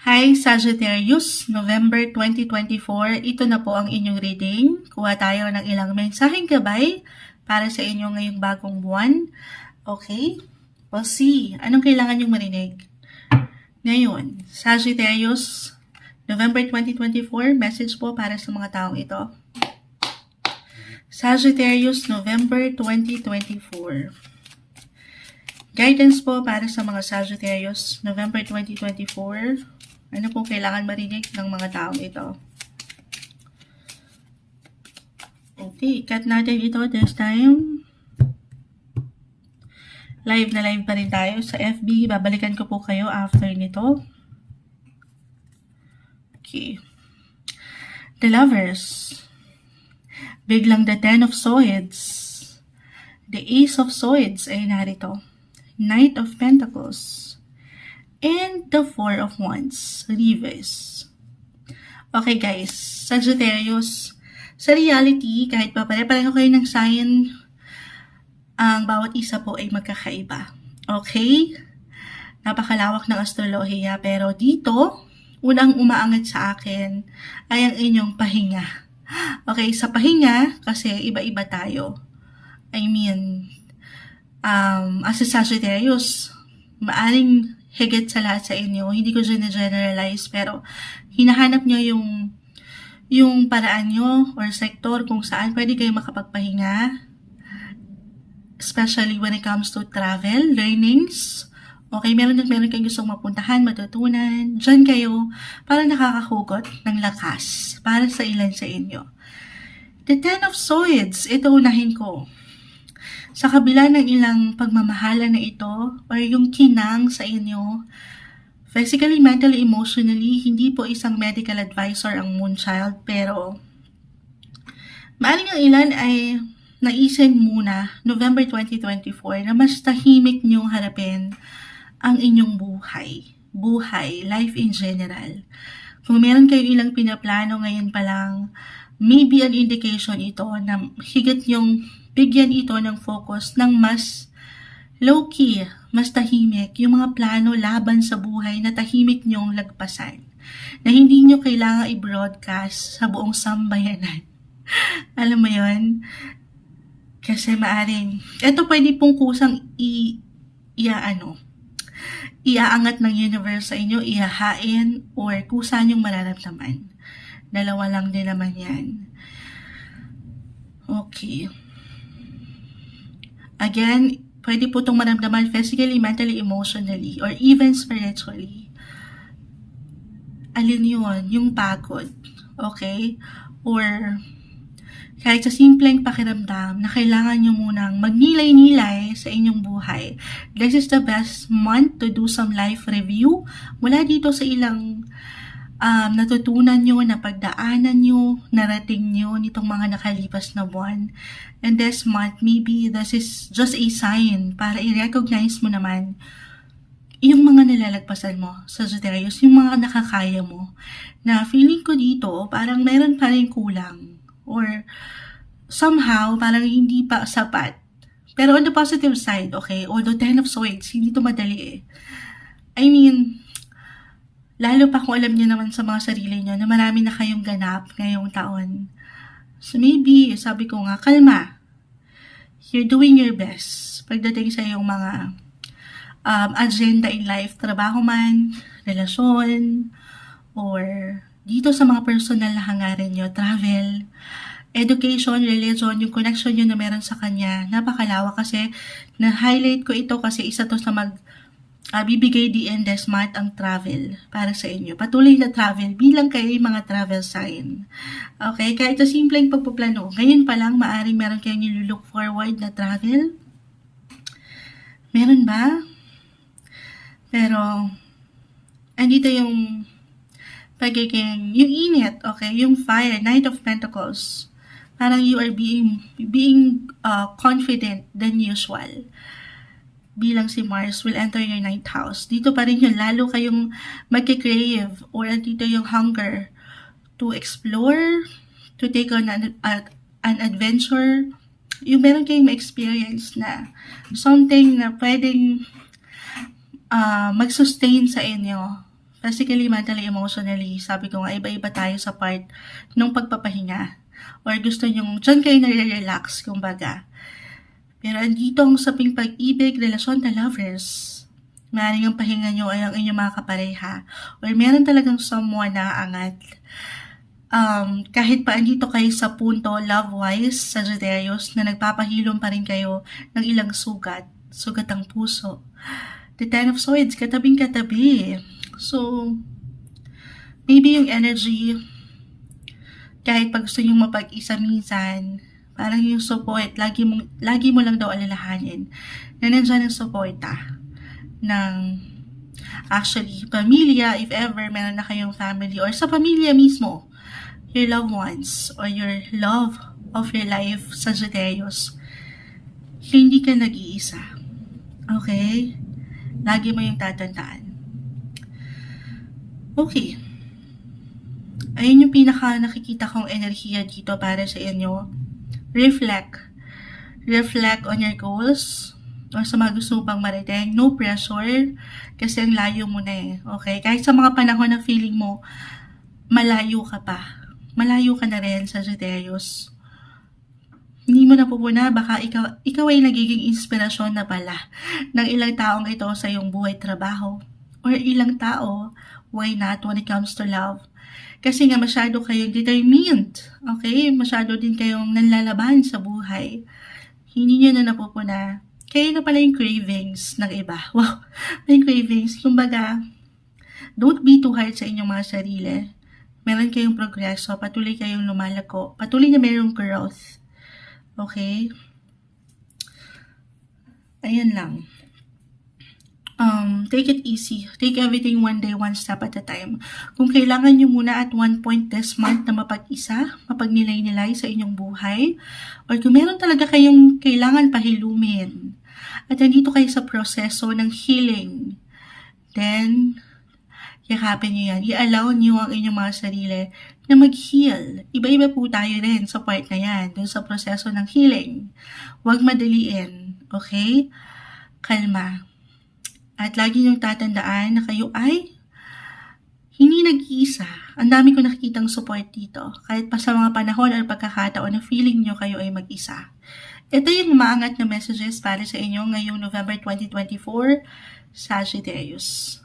Hi Sagittarius, November 2024. Ito na po ang inyong reading. Kuha tayo ng ilang mensaheng gabay para sa inyo ngayong bagong buwan. Okay? We'll see. Anong kailangan yung marinig? Ngayon, Sagittarius, November 2024, message po para sa mga taong ito. Sagittarius, November 2024. Guidance po para sa mga Sagittarius, November 2024. Ano pong kailangan marinig ng mga taong ito? Okay, cut natin ito this time. Live na live pa rin tayo sa FB. Babalikan ko po kayo after nito. Okay. The Lovers. Biglang the Ten of Swords. The Ace of Swords ay narito. Knight of Pentacles. And the Four of Wands. Reverse. Okay guys, Sagittarius, sa reality, kahit pa pare-pareho kayo ng sign, ang bawat isa po ay magkakaiba. Okay? Napakalawak ng astrolohiya, pero dito, unang umaangat sa akin ay ang inyong pahinga. Okay, sa pahinga, kasi iba-iba tayo. I mean, um, as a Sagittarius, maaring higit sa lahat sa inyo, hindi ko generalize, pero hinahanap nyo yung yung paraan nyo or sektor kung saan pwede kayo makapagpahinga, especially when it comes to travel, learnings, Okay, meron at meron kayong gustong mapuntahan, matutunan. Diyan kayo para nakakahugot ng lakas para sa ilan sa inyo. The Ten of Swords, ito unahin ko. Sa kabila ng ilang pagmamahala na ito or yung kinang sa inyo, physically, mentally, emotionally, hindi po isang medical advisor ang Moonchild pero maaring ang ilan ay naisin muna November 2024 na mas tahimik niyong harapin ang inyong buhay. Buhay, life in general. Kung meron kayo ilang pinaplano ngayon pa lang, maybe an indication ito na higit yung bigyan ito ng focus ng mas low-key, mas tahimik, yung mga plano laban sa buhay na tahimik nyong lagpasan. Na hindi nyo kailangan i-broadcast sa buong sambayanan. Alam mo yon Kasi maaring, ito pwede pong kusang i, iya ano, iaangat ng universe sa inyo, ihahain, or kusa yung mararamdaman. Dalawa lang din naman yan. Okay. Again, pwede po itong maramdaman physically, mentally, emotionally, or even spiritually. Alin yun? Yung pagod. Okay? Or kahit sa simpleng pakiramdam na kailangan nyo munang magnilay-nilay sa inyong buhay. This is the best month to do some life review mula dito sa ilang um, natutunan nyo, napagdaanan nyo, narating nyo nitong mga nakalipas na buwan. And this month, maybe this is just a sign para i-recognize mo naman yung mga nilalagpasan mo sa Sagittarius, yung mga nakakaya mo, na feeling ko dito, parang meron pa rin kulang or somehow parang hindi pa sapat. Pero on the positive side, okay, although Ten of Swords, hindi to madali eh. I mean, lalo pa kung alam niyo naman sa mga sarili niyo na marami na kayong ganap ngayong taon. So maybe, sabi ko nga, kalma. You're doing your best pagdating sa iyong mga um, agenda in life, trabaho man, relasyon, or dito sa mga personal na hangarin nyo, travel, education, religion, yung connection nyo na meron sa kanya, napakalawak kasi na-highlight ko ito kasi isa to sa mag uh, bibigay this month ang travel para sa inyo. Patuloy na travel bilang kayo mga travel sign. Okay, kahit sa simpleng pagpaplano, ngayon pa lang maaring meron kayong nilulook forward na travel. Meron ba? Pero, andito yung pagiging, yung init, okay, yung fire, Knight of Pentacles parang you are being being uh, confident than usual bilang si Mars will enter your ninth house. Dito pa rin yun, lalo kayong magkikrave or dito yung hunger to explore, to take on an, uh, an adventure. Yung meron kayong experience na something na pwedeng uh, mag-sustain sa inyo physically, mentally, emotionally, sabi ko nga, iba-iba tayo sa part ng pagpapahinga. Or gusto nyong, dyan kayo nare-relax, kumbaga. Pero andito ang usaping pag-ibig, relasyon na lovers. Maaaring ang pahinga nyo ay ang inyong mga kapareha. Or meron talagang someone na angat. Um, kahit pa andito kayo sa punto, love-wise, Sagittarius, na nagpapahilom pa rin kayo ng ilang sugat. Sugat ang puso. The Ten of Swords, katabing katabi. So, maybe yung energy, kahit pag gusto nyong mapag-isa minsan, parang yung support, lagi mo, lagi mo lang daw alalahanin na nandyan ang supporta ng actually, pamilya, if ever meron na kayong family, or sa pamilya mismo, your loved ones, or your love of your life, Sagittarius, hindi ka nag-iisa. Okay? Lagi mo yung tatandaan. Okay. Ayun yung pinaka nakikita kong enerhiya dito para sa inyo. Reflect. Reflect on your goals or sa mga gusto pang marating. No pressure kasi ang layo mo na eh. Okay? Kahit sa mga panahon na feeling mo malayo ka pa. Malayo ka na rin, Sagittarius. Hindi mo napupuna, baka ikaw, ikaw ay nagiging inspirasyon na pala ng ilang taong ito sa iyong buhay trabaho. Or ilang tao, why not when it comes to love? Kasi nga masyado kayong determined. Okay? Masyado din kayong nanlalaban sa buhay. Hindi nyo na napupuna. Kaya na pala yung cravings ng iba. Wow, may cravings. Kumbaga, don't be too hard sa inyong mga sarili. Meron kayong progreso, patuloy kayong lumalako, patuloy na mayroong growth. Okay? Ayan lang. Um, take it easy. Take everything one day, one step at a time. Kung kailangan nyo muna at one point this month na mapag-isa, mapagnilay-nilay sa inyong buhay, or kung meron talaga kayong kailangan pahilumin, at nandito kayo sa proseso ng healing, then, yakapin nyo yan. I-allow nyo ang inyong mga sarili na mag-heal. Iba-iba po tayo rin sa part na yan, dun sa proseso ng healing. Huwag madaliin, okay? Kalma. At lagi niyong tatandaan na kayo ay hindi nag-iisa. Ang dami ko nakikitang support dito. Kahit pa sa mga panahon or pagkakataon na feeling niyo kayo ay mag-isa. Ito yung umaangat na messages para sa inyo ngayong November 2024, Sagittarius.